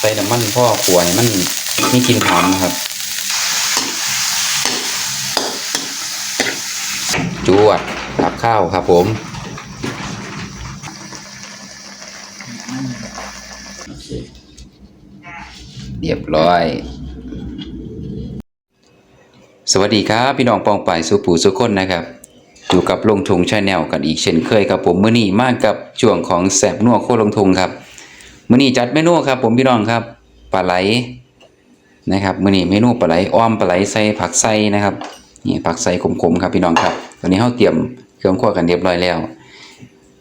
ใส่น้ำมันพ่อขวให้มันมีกินหอมนะครับ จวดตักข้าวครับผมเรียบร้อย สวัสดีครับ พี่น้องปองป่ายสุผูสุคนนะครับ อยู่กับลงทงชาแนลกันอีกเช่นเคยครับผมมื้อนี้มากกับช่วงของแสบนัวโคลงทงครับ มื้อนี้จัดเมนูครับ ผมพี่น้องครับปลาไหลนะครับมื้อนี้เมนูปลาไหลอ้อมปลาไหลใส่ผักไส้นะครับนี่ผักไส้ขมๆครับพี่น้องครับตอนนี้เฮาเตรียมเครื่องคั่วกันเรียบร้อยแล้ว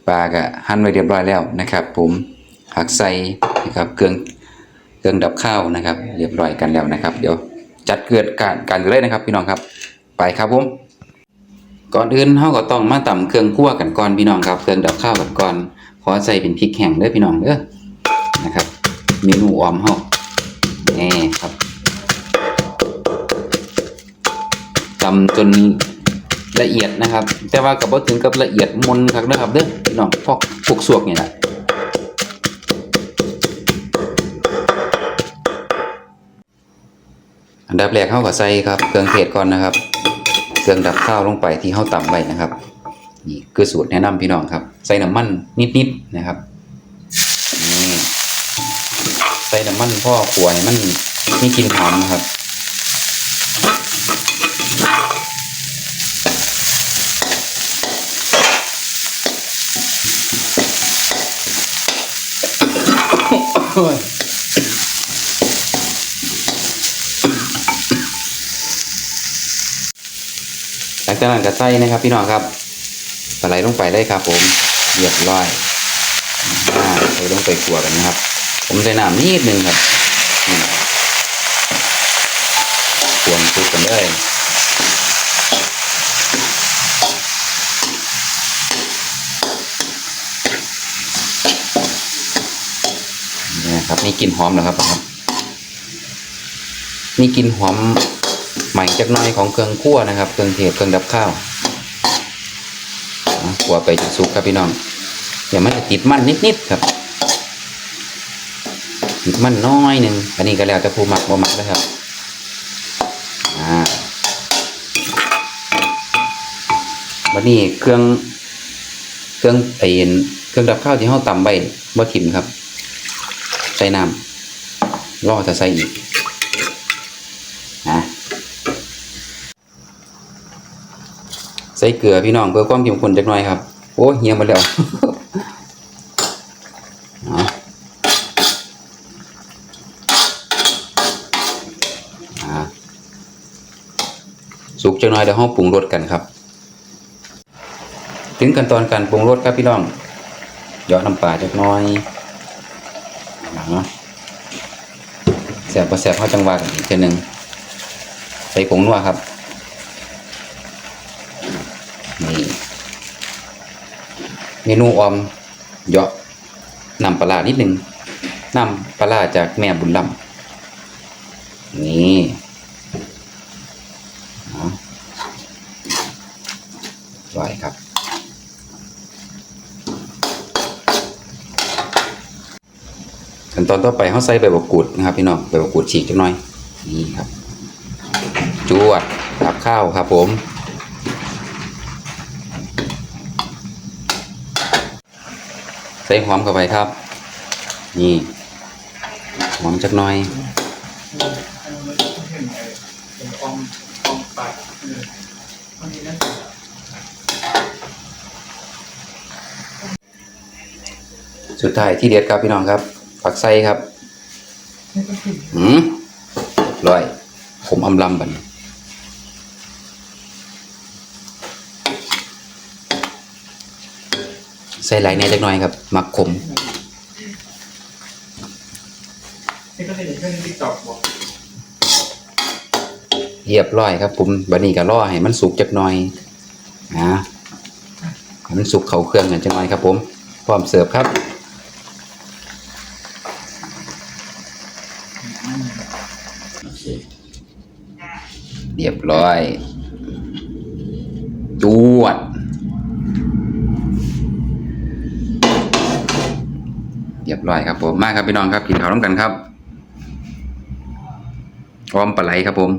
ปลาก็หั่นไว้เรียบร้อยแล้วนะครับ ผมผักไส้นะครับเครื่องเครื่องดับข้าวนะครับ เรียบร้อยกันแล้วนะครับ เดี๋ยวจัดเกิดการการเลยนะครับ พี่น้องครับไปครับผมก่อนอื่นเฮาก็ต้องมาตำเครื่องคั่วกันก่อนพี่น้องครับ เครื่องดับข้าวกันก่อนขอใส่เป็นพริกแห้งเด้อพี่น้องเด้อ นะครับเมนูออมเฮาแน่ครับตำจนละเอียดนะครับ แต่ว่าก็บ่ถึงกับละเอียดมนครับเด้อครับเด้อพี่น้องพวกพวกสวกนี่แหละอันดับแรกเข้ากับใส่ครับเครื่องเทศก่อนนะครับ เครื่องดับข้าวลงไปที่เข้าต่ำไว้นะครับ นี่คือสูตรแนะนำพี่น้องครับ ใส่น้ำมันนิดๆนะครับ ใส่น้ำมันพ่อขวให้มันมีกลิ่นหอมนะครับหลังจากนั้นก็ใส่นะครับพี่น้องครับปลาไหลลงไปเลยครับผมเรียบร้อยอ่าใส่ลงไปขัวกันนะครับ ผมใส่น้ำนิดนึงครับรวรคลุกกันเลยนี่นะครับนี่กลิ่นหอมนะครับครับนี่กลิ่นหอมใหม่จากน้อยของเครื่องคั่วนะครับ เครื่องเทศเครื่องดับข้าวอะคั่วไปจนสุกครับพี่น้องอย่ามันจะติดมันนิดๆครับ มันน้อยหนึ่งอันนี้ก็แล้วแต่ผู้หมักบ่หมักนะครับอ่าวันนี้เครื่องเครื่องไอ้เครื่องดับข้าวที่เฮาตำไว้บ่ถิ่มครับ ใส่น้ำรอจะใส่อีกนะใส่เกลือพี่น้องเพื่อความเข้มข้นจักหน่อยครับ โอ้เหี่ยมาแล้ว เอาอ่าสุก จักหน่อยเดี๋ยวห้องปรุงรสกันครับ ถึงขั้นตอนการปรุงรสครับพี่น้องเหยาะน้ำปลาจักหน่อยเนาะแสบประแสบเข้าจังหวะอีกทีนึงใส่ผงนัวครับนี่เมนูออมเยาะน้ำปลานิดนึงน้ำปลาร้าจากแม่บุญลำนี่เอาร่อยครับ ขั้นตอนต่อไปเขาใส่ใบบักกูดนะครับพี่น้องใบบักกูดฉีกจักหน่อยนี่ครับจวดตักข้าวครับผมใส่หอมเข้าไปครับ นี่หอมจักหน่อยสุดท้ายที่เด็ดครับพี่น้องครับ ผักไส้ครับหืมร้อยผมอำลำบัดนใส่ไหลายแหน่จักหน่อยครับ มักขมนี่ก็จะเห็นแค่ในติ๊กต็อกบอกเรียบร้อยครับผมบัดนี้ก็รอให้มันสุกจักหน่อยนะให้มันสุกเข้าเครื่องกันจักหน่อยครับผม พร้อมเสิร์ฟครับ เรียบร้อย จวด เรียบร้อยครับผม มาครับพี่น้องครับกินข้าวร่วมกันครับพร้อมปลาไหลครับผม